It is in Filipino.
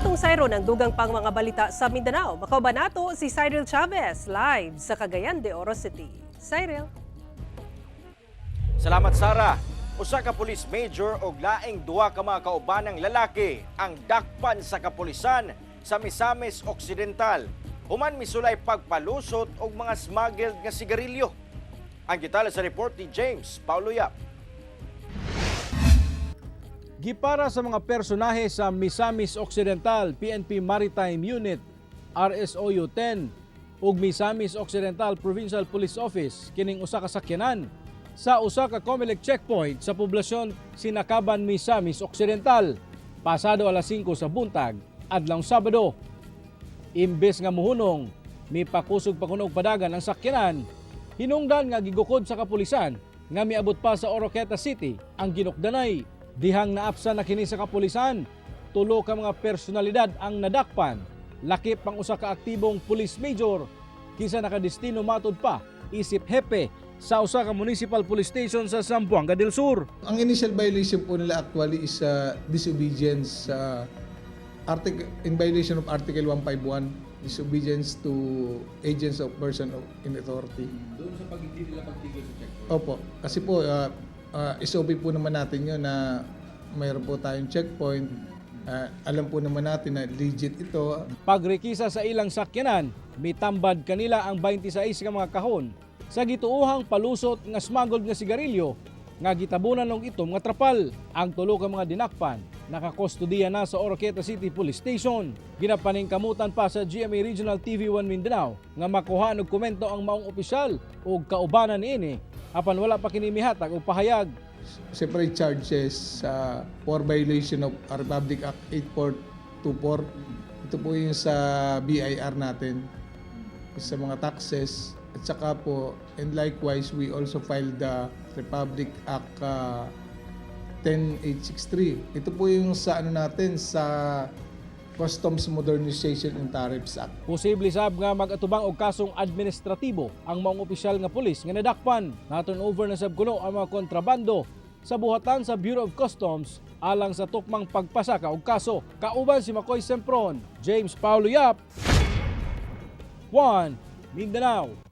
Atong sayro ng dugang pang mga balita sa Mindanao. Makabanato si Cyril Chavez live sa Cagayan de Oro City. Cyril. Salamat Sara. Usa ka pulis major og laing duha ka mga kaubanang lalaki ang dakpan sa kapulisan sa Misamis Occidental. Human misulay pagpalusot og mga smuggled nga sigarilyo. Ang detalye sa report ni James Paulo Yap. Gipara sa mga personahe sa Misamis Occidental PNP Maritime Unit RSOU 10 ug Misamis Occidental Provincial Police Office kining usa ka sakyanan. Sa usa ka Comelec checkpoint sa poblasyon Sinakaban, Misamis Occidental. Pasado alas 5 sa buntag adlong Sabado. Imbes nga muhunong, mipakusog pa kunog padagan ang sakyanan, hinungdan nga gigukod sa kapulisan nga miabot pa sa Oroqueta City ang ginukdanay dihang naapsa na kini sa kapulisan. Tulo ka mga personalidad ang nadakpan. Lakip pang usa ka aktibong police major kisa nakadestino matud pa isip hepe sa usa ka municipal police station sa Zamboanga del Sur. Ang initial violation po nila actually is uh, disobedience uh, article in violation of Article 151 disobedience to agents of person of in authority. Doon sa pag nila pagtigil sa checkpoint. Opo, kasi po uh, uh, SOP po naman natin 'yon na mayroon po tayong checkpoint. Uh, alam po naman natin na legit ito. Pagrekisa sa ilang sakyanan, mitambad kanila ang 26 ka mga kahon sa gituuhang palusot nga smuggled nga sigarilyo nga gitabunan ng itom nga trapal. Ang tulo ka mga dinakpan nakakustodiya na sa Oroqueta City Police Station. Ginapaningkamutan pa sa GMA Regional TV1 Mindanao nga makuha og komento ang maong opisyal ug kaubanan niini apan wala pa kini mihatag og pahayag separate charges uh, for violation of Republic Act 8424. Ito po yung sa BIR natin, sa mga taxes. At saka po, and likewise, we also filed the Republic Act uh, 10863. Ito po yung sa ano natin, sa Customs Modernization and Tariffs Act. Posible sab nga magatubang og kasong administratibo ang maong opisyal nga pulis nga nadakpan. Na-turn over na sab kuno ang mga kontrabando sa buhatan sa Bureau of Customs alang sa tukmang pagpasaka og kaso. Kauban si Makoy Sempron, James Paulo Yap, 1 Mindanao.